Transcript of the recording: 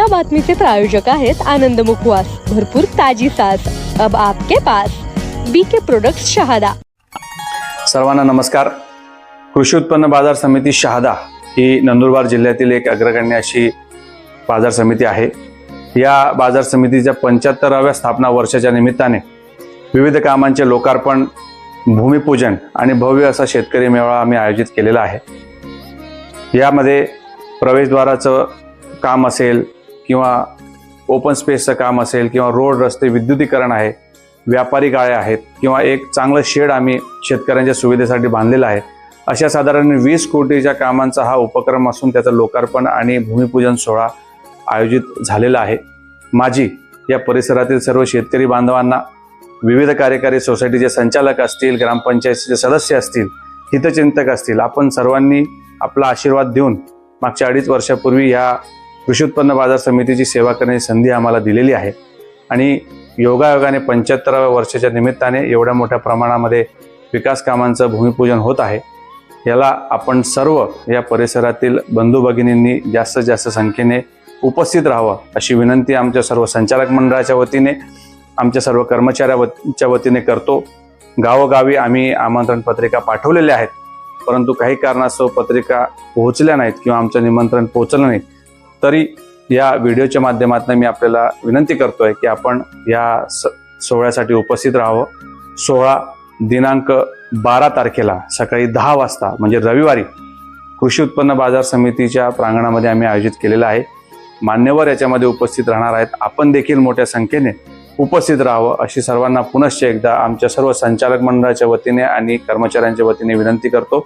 या बातमीचे प्रायोजक आहेत आनंद मुखवास. भरपूर ताजी सास अब आपके पास. बीके प्रोडक्ट शहादा. सर्वांना नमस्कार. कृषी उत्पन्न बाजार समिती शहादा ही नंदुरबार जिल्ह्यातील एक अग्रगण्य अशी बाजार समिती आहे. या बाजार समितीच्या पंच्याहत्तराव्या स्थापना वर्षाच्या निमित्ताने विविध कामांचे लोकार्पण भूमिपूजन आणि भव्य असा शेतकरी मेळावा आम्ही आयोजित केलेला आहे. यामध्ये प्रवेशद्वाराचं काम असेल किंवा ओपन स्पेसचं काम असेल किंवा रोड रस्ते विद्युतीकरण आहे व्यापारी गाळे आहेत किंवा एक चांगलं शेड आम्ही शेतकऱ्यांच्या सुविधेसाठी बांधलेलं आहे अशा साधारण वीस कोटीच्या कामांचा हा उपक्रम असून त्याचं लोकार्पण आणि भूमिपूजन सोहळा आयोजित झालेला आहे. माझी या परिसरातील सर्व शेतकरी बांधवांना विविध कार्यकारी सोसायटीचे संचालक असतील ग्रामपंचायतीचे सदस्य असतील हितचिंतक असतील आपण सर्वांनी आपला आशीर्वाद देऊन मागच्या अडीच वर्षापूर्वी या कृषी उत्पन्न बाजार समितीची सेवा करण्याची संधी आम्हाला दिलेली आहे. आणि योगायोगाने पंच्याहत्तराव्या वर्षाच्या निमित्ताने एवढ्या मोठ्या प्रमाणामध्ये विकास कामांचं भूमिपूजन होत आहे. याला आपण सर्व या परिसरातील बंधू भगिनींनी जास्तीत जास्त संख्येने उपस्थित राहावं अशी विनंती आमच्या सर्व संचालक मंडळाच्या वतीने आमच्या सर्व कर्मचाऱ्याच्या वतीने करतो. गावोगावी आम्ही आमंत्रण पत्रिका पाठवलेल्या आहेत. परंतु काही कारणास्तव पत्रिका पोहोचल्या नाहीत किंवा आमचं निमंत्रण पोहोचलं नाही तरी या व्हिडिओच्या माध्यमातून मी आपल्याला विनंती करतोय की आपण या स सोहळ्यासाठी उपस्थित राहावं. सोहळा दिनांक बारा तारखेला सकाळी दहा वाजता म्हणजे रविवारी कृषी उत्पन्न बाजार समितीच्या प्रांगणामध्ये आम्ही आयोजित केलेला आहे. मान्यवर याच्यामध्ये उपस्थित राहणार आहेत. आपण देखील मोठ्या संख्येने उपस्थित राहावं अशी सर्वांना पुनश्च एकदा आमच्या सर्व संचालक मंडळाच्या वतीने आणि कर्मचाऱ्यांच्या वतीने विनंती करतो.